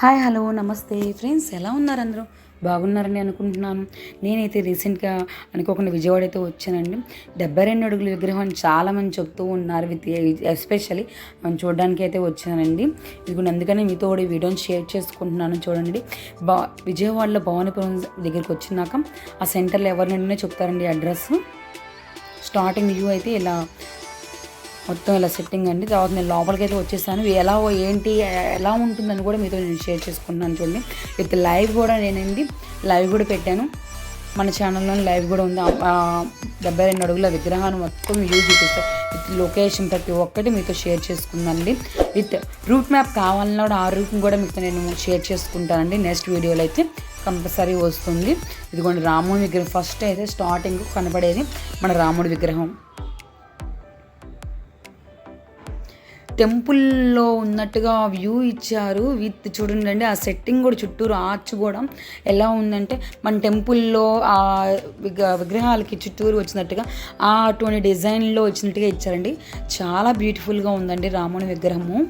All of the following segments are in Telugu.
హాయ్ హలో నమస్తే. ఫ్రెండ్స్ ఎలా ఉన్నారు అందరూ? బాగున్నారని అనుకుంటున్నాను. నేనైతే రీసెంట్గా అనుకోకుండా విజయవాడ అయితే వచ్చానండి. డెబ్బై రెండు అడుగుల విగ్రహం అని చాలామంది చెప్తూ ఉన్నారు విత్ ఎస్పెషల్లీ మనం చూడడానికి అయితే వచ్చానండి. ఇది అందుకనే మీతో కూడా వీడియోని షేర్ చేసుకుంటున్నాను చూడండి. బా విజయవాడలో భవానీపురం దగ్గరికి వచ్చినాక ఆ సెంటర్లో ఎవరినైనా చెప్తారండి అడ్రస్ స్టార్టింగ్ వ్యూ అయితే ఇలా మొత్తం ఇలా సెట్టింగ్ అండి. తర్వాత నేను లోపలికి అయితే వచ్చేసాను. ఎలా ఏంటి ఎలా ఉంటుందని కూడా మీతో నేను షేర్ చేసుకుంటున్నాను చూడండి. విత్ లైవ్ కూడా నేనండి లైవ్ కూడా పెట్టాను. మన ఛానల్లో లైవ్ కూడా ఉంది. డెబ్బై రెండు అడుగుల విగ్రహాన్ని మొత్తం వ్యూ చూపిస్తాను విత్ లొకేషన్ ప్రతి ఒక్కటి మీతో షేర్ చేసుకుందండి విత్ రూట్ మ్యాప్ కావాలన్నా కూడా ఆ రూట్ని కూడా మీతో నేను షేర్ చేసుకుంటానండి. నెక్స్ట్ వీడియోలో అయితే కంపల్సరీ వస్తుంది. ఇదిగోండి రాముడి విగ్రహం. ఫస్ట్ అయితే స్టార్టింగ్ కనపడేది మన రాముడి విగ్రహం. టెంపుల్లో ఉన్నట్టుగా వ్యూ ఇచ్చారు. విత్ చూడండి ఆ సెట్టింగ్ కూడా చుట్టూరు ఆర్చ్ కూడా ఎలా ఉందంటే మన టెంపుల్లో ఆ విగ్ర విగ్రహాలకి చుట్టూరు వచ్చినట్టుగా ఆ అటువంటి డిజైన్లో వచ్చినట్టుగా ఇచ్చారండి. చాలా బ్యూటిఫుల్గా ఉందండి రాముని విగ్రహము.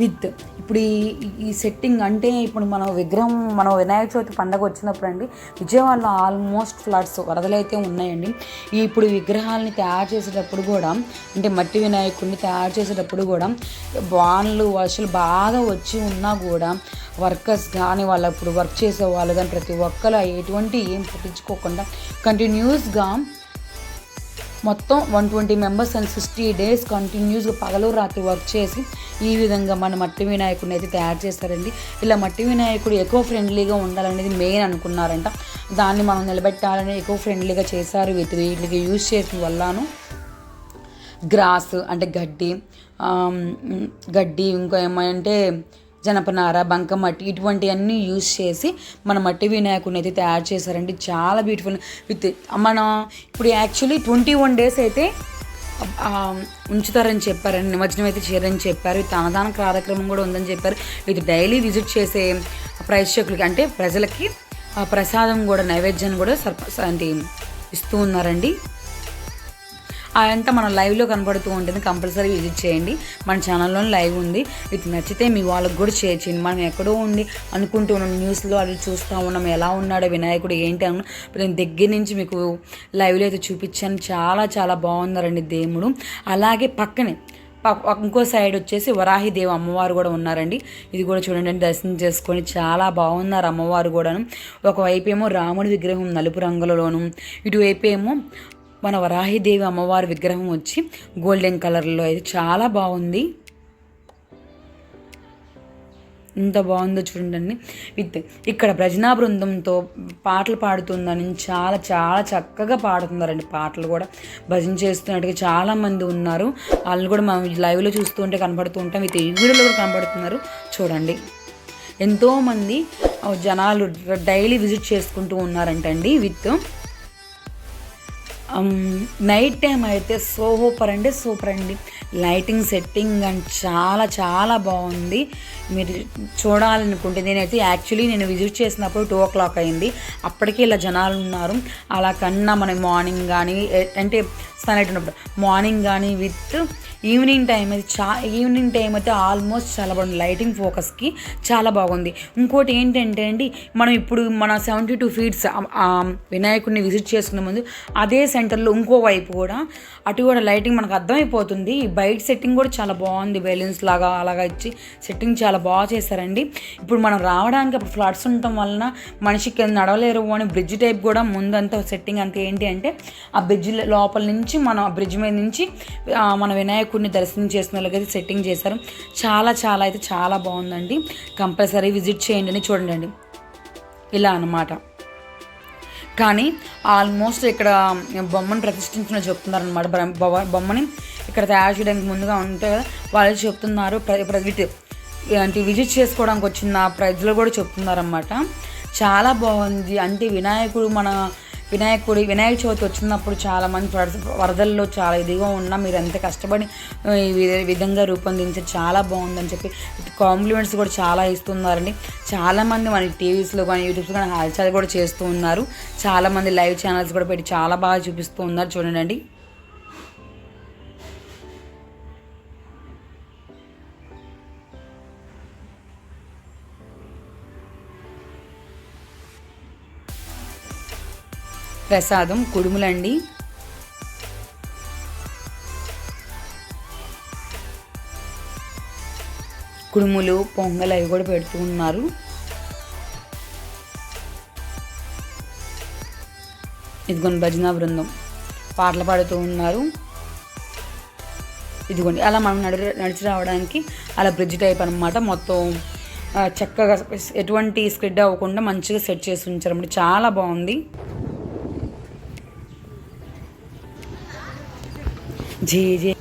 విత్ ఇప్పుడు ఈ ఈ సెట్టింగ్ అంటే ఇప్పుడు మనం విగ్రహం మనం వినాయక చవితి పండగ వచ్చినప్పుడు అండి విజయవాడలో ఆల్మోస్ట్ ఫ్లడ్స్ వరదలు అయితే ఉన్నాయండి. ఈ ఇప్పుడు విగ్రహాలని తయారు చేసేటప్పుడు కూడా అంటే మట్టి వినాయకుడిని తయారు చేసేటప్పుడు కూడా వానలు వర్షాలు బాగా వచ్చి ఉన్నా కూడా వర్కర్స్ కానీ వాళ్ళు ఇప్పుడు వర్క్ చేసే వాళ్ళు కానీ ప్రతి ఒక్కరు ఎటువంటి ఏం పట్టించుకోకుండా కంటిన్యూస్గా మొత్తం one twenty members and sixty days కంటిన్యూస్గా పగలు రాత్రి వర్క్ చేసి ఈ విధంగా మన మట్టి వినాయకుడిని అయితే తయారు చేస్తారండి. ఇలా మట్టి వినాయకుడు ఎక్కువ ఫ్రెండ్లీగా ఉండాలనేది మెయిన్ అనుకున్నారంట. దాన్ని మనం నిలబెట్టాలని ఎక్కువ ఫ్రెండ్లీగా చేశారు. వీటి వీటికి యూజ్ చేసిన వల్లను గ్రాస్ అంటే గడ్డి గడ్డి ఇంకా ఏమంటే జనపనార బంకమట్టి ఇటువంటివన్నీ యూస్ చేసి మన మట్టి వినాయకుడిని అయితే తయారు చేశారండి. చాలా బ్యూటిఫుల్ విత్ మన ఇప్పుడు యాక్చువల్లీ ట్వంటీ వన్ డేస్ అయితే ఉంచుతారని చెప్పారని నిమజ్జనం అయితే చేయరని చెప్పారు. విత్ అన్నదాన కార్యక్రమం కూడా ఉందని చెప్పారు. ఇది డైలీ విజిట్ చేసే ప్రేక్షకులకి అంటే ప్రజలకి ప్రసాదం కూడా నైవేద్యాన్ని కూడా సర్ప అంటే ఇస్తూ ఉన్నారండి. అదంతా మన లైవ్లో కనబడుతూ ఉంటుంది. కంపల్సరీ విజిట్ చేయండి. మన ఛానల్లో లైవ్ ఉంది. ఇది నచ్చితే మీ వాళ్ళకి కూడా షేర్ చేయండి. మనం ఎక్కడో ఉండి అనుకుంటూ ఉన్నాం. న్యూస్లో అది చూస్తూ ఉన్నాం. ఎలా ఉన్నాడో వినాయకుడు ఏంటి అన్న నేను దగ్గర నుంచి మీకు లైవ్లో అయితే చూపించాను. చాలా చాలా బాగున్నారండి దేవుడు. అలాగే పక్కనే ఇంకో సైడ్ వచ్చేసి వరాహిదేవి అమ్మవారు కూడా ఉన్నారండి. ఇది కూడా చూడండి దర్శనం చేసుకొని చాలా బాగున్నారు అమ్మవారు కూడాను. ఒకవైపు ఏమో రాముడి విగ్రహం నలుపు రంగులలోను ఇటువైపు ఏమో మన వరాహిదేవి అమ్మవారి విగ్రహం వచ్చి గోల్డెన్ కలర్లో అయితే చాలా బాగుంది. ఎంత బాగుందో చూడండి. విత్ ఇక్కడ భజనా బృందంతో పాటలు పాడుతుందని చాలా చాలా చక్కగా పాడుతున్నారండి పాటలు కూడా. భజన చేస్తున్నట్టుగా చాలామంది ఉన్నారు. వాళ్ళు కూడా మనం లైవ్లో చూస్తూ ఉంటే కనబడుతూ ఉంటాం. విత్ ఈ వీడియోలో కూడా కనబడుతున్నారు. చూడండి. ఎంతోమంది జనాలు డైలీ విజిట్ చేసుకుంటూ ఉన్నారంటండి. విత్ నైట్ టైం అయితే సూపర్ అండి సూపర్ అండి. లైటింగ్ సెట్టింగ్ అండ్ చాలా చాలా బాగుంది. మీరు చూడాలనుకుంటే నేనైతే యాక్చువల్లీ నేను విజిట్ చేసినప్పుడు టూ ఓ క్లాక్ అయింది. అప్పటికే ఇలా జనాలు ఉన్నారు. అలా కన్నా మన మార్నింగ్ కానీ అంటే సన్లైట్ ఉన్నప్పుడు మార్నింగ్ కానీ విత్ ఈవినింగ్ టైం అయితే చా ఈవినింగ్ టైం అయితే ఆల్మోస్ట్ చాలా బాగుంది. లైటింగ్ ఫోకస్కి చాలా బాగుంది. ఇంకోటి ఏంటంటే అండి మనం ఇప్పుడు మన సెవెంటీ టూ ఫీట్స్ వినాయకుడిని విజిట్ చేసుకునే ముందు అదే సెంటర్లో ఇంకో వైపు కూడా అటు కూడా లైటింగ్ మనకు అర్థమైపోతుంది. బయట సెట్టింగ్ కూడా చాలా బాగుంది. బెలూన్స్ లాగా అలాగా ఇచ్చి సెట్టింగ్ చాలా బాగా చేశారండి. ఇప్పుడు మనం రావడానికి అప్పుడు ఫ్లడ్స్ ఉండటం వలన మనిషికి నడవలేరు అని బ్రిడ్జ్ టైప్ కూడా ముందంతా సెట్టింగ్ అంతా ఏంటి అంటే ఆ బ్రిడ్జ్ లోపల నుంచి మనం ఆ బ్రిడ్జ్ మీద నుంచి మన వినాయకుడిని దర్శనం చేసుకునేలాగైతే సెట్టింగ్ చేశారు. చాలా చాలా అయితే చాలా బాగుందండి. కంపల్సరీ విజిట్ చేయండి అని చూడండి ఇలా అనమాట కానీ ఆల్మోస్ట్ ఇక్కడ బొమ్మను ప్రతిష్ఠించిన చెప్తున్నారనమాట బొమ్మని ఇక్కడ తయారు చేయడానికి ముందుగా ఉంటే కదా వాళ్ళు చెప్తున్నారు. అంటే విజిట్ చేసుకోవడానికి వచ్చిన ప్రజలు కూడా చెప్తున్నారన్నమాట. చాలా బాగుంది. అంటే వినాయకుడు మన వినాయకుడి వినాయక చవితి వచ్చినప్పుడు చాలామంది వరదల్లో చాలా ఇదిగా ఉన్నా మీరు ఎంత కష్టపడి ఈ విధంగా రూపొందించి చాలా బాగుందని చెప్పి కాంప్లిమెంట్స్ కూడా చాలా ఇస్తున్నారండి. చాలామంది మన టీవీస్లో కానీ యూట్యూబ్స్లో కానీ హాల్చాల్ కూడా చేస్తూ ఉన్నారు. చాలామంది లైవ్ ఛానల్స్ కూడా పెట్టి చాలా బాగా చూపిస్తూ ఉన్నారు. చూడండి. ప్రసాదం కుడుములండి. కుడుములు పొంగల్ అవి కూడా పెడుతూ ఉన్నారు. ఇదిగోండి భజన బృందం. పాటలు పాడుతూ ఉన్నారు. ఇదిగోండి అలా మనం నడి నడిచి రావడానికి అలా బ్రిడ్జ్ టైప్ అనమాట మొత్తం చక్కగా ఎటువంటి స్ప్రెడ్ అవ్వకుండా మంచిగా సెట్ చేసి ఉంచారు చాలా బాగుంది. ঝিয়ে ঝিয়ে